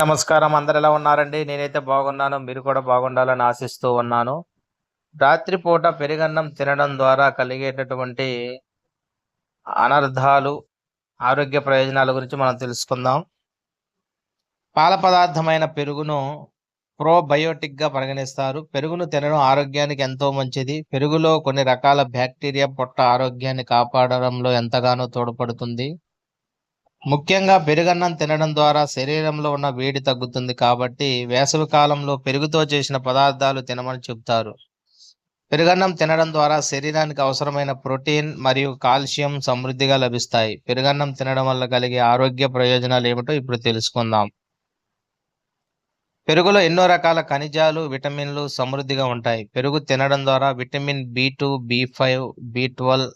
నమస్కారం. అందరు ఎలా ఉన్నారండి? నేనైతే బాగున్నాను. మీరు కూడా బాగుండాలని ఆశిస్తూ ఉన్నాను. రాత్రిపూట పెరుగన్నం తినడం ద్వారా కలిగేటటువంటి అనర్థాలు ఆరోగ్య ప్రయోజనాల గురించి మనం తెలుసుకుందాం. పాల పదార్థమైన పెరుగును ప్రోబయోటిక్గా పరిగణిస్తారు. పెరుగును తినడం ఆరోగ్యానికి ఎంతో మంచిది. పెరుగులో కొన్ని రకాల బ్యాక్టీరియా పొట్ట ఆరోగ్యాన్ని కాపాడడంలో ఎంతగానో తోడ్పడుతుంది. ముఖ్యంగా పెరుగన్నం తినడం ద్వారా శరీరంలో ఉన్న వేడి తగ్గుతుంది కాబట్టి వేసవి కాలంలో పెరుగుతో చేసిన పదార్థాలు తినమని చెబుతారు. పెరుగన్నం తినడం ద్వారా శరీరానికి అవసరమైన ప్రోటీన్ మరియు కాల్షియం సమృద్ధిగా లభిస్తాయి. పెరుగన్నం తినడం వల్ల కలిగే ఆరోగ్య ప్రయోజనాలు ఏమిటో ఇప్పుడు తెలుసుకుందాం. పెరుగులో ఎన్నో రకాల ఖనిజాలు విటమిన్లు సమృద్ధిగా ఉంటాయి. పెరుగు తినడం ద్వారా vitamin B two B five B twelve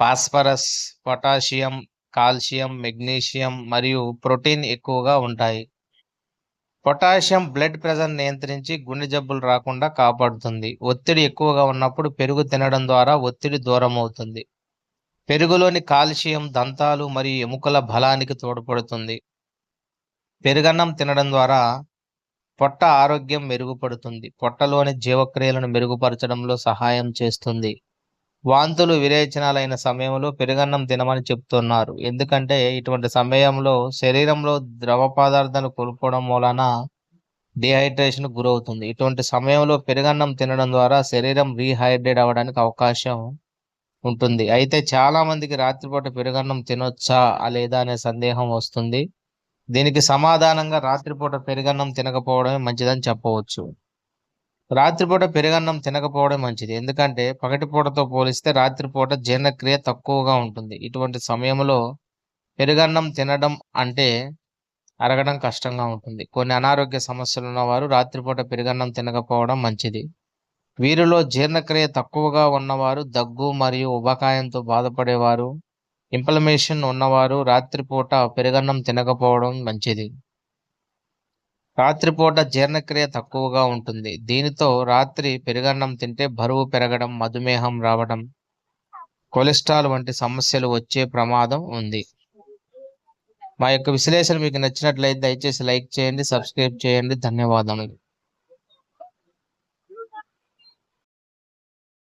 phosphorus potassium calcium magnesium మరియు ప్రోటీన్ ఎక్కువగా ఉంటాయి. పొటాషియం బ్లడ్ ప్రెషర్ నియంత్రించి గుండె జబ్బులు రాకుండా కాపాడుతుంది. ఒత్తిడి ఎక్కువగా ఉన్నప్పుడు పెరుగు తినడం ద్వారా ఒత్తిడి దూరం అవుతుంది పెరుగులోని కాల్షియం దంతాలు మరియు ఎముకల బలానికి తోడ్పడుతుంది. పెరుగన్నం తినడం ద్వారా పొట్ట ఆరోగ్యం మెరుగుపడుతుంది. పొట్టలోని జీవక్రియలను మెరుగుపరచడంలో సహాయం చేస్తుంది. వాంతులు విరేచనాలైన సమయంలో పెరుగన్నం తినమని చెప్తున్నారు. ఎందుకంటే ఇటువంటి సమయంలో శరీరంలో ద్రవ పదార్థాలు కోల్పోవడం వలన డిహైడ్రేషన్ గురవుతుంది. ఇటువంటి సమయంలో పెరుగన్నం తినడం ద్వారా శరీరం రీహైడ్రేట్ అవ్వడానికి అవకాశం ఉంటుంది. అయితే చాలా మందికి రాత్రిపూట పెరుగన్నం తినొచ్చా లేదా అనే సందేహం వస్తుంది. దీనికి సమాధానంగా రాత్రిపూట పెరుగన్నం తినకపోవడమే మంచిదని చెప్పవచ్చు. రాత్రిపూట పెరుగన్నం తినకపోవడం మంచిది. ఎందుకంటే పగటిపూటతో పోలిస్తే రాత్రిపూట జీర్ణక్రియ తక్కువగా ఉంటుంది. ఇటువంటి సమయంలో పెరుగన్నం తినడం అంటే అరగడం కష్టంగా ఉంటుంది. కొన్ని అనారోగ్య సమస్యలు ఉన్నవారు రాత్రిపూట పెరుగన్నం తినకపోవడం మంచిది. వీరిలో జీర్ణక్రియ తక్కువగా ఉన్నవారు దగ్గు మరియు ఉబకాయంతో బాధపడేవారు ఇంప్లమేషన్ ఉన్నవారు రాత్రిపూట పెరుగన్నం తినకపోవడం మంచిది. రాత్రిపూట జీర్ణక్రియ తక్కువగా ఉంటుంది. దీనితో రాత్రి పెరుగన్నం తింటే బరువు పెరగడం మధుమేహం రావడం కొలెస్ట్రాల్ వంటి సమస్యలు వచ్చే ప్రమాదం ఉంది. మా యొక్క విశ్లేషణ మీకు నచ్చినట్లయితే దయచేసి లైక్ చేయండి సబ్స్క్రైబ్ చేయండి. ధన్యవాదములు.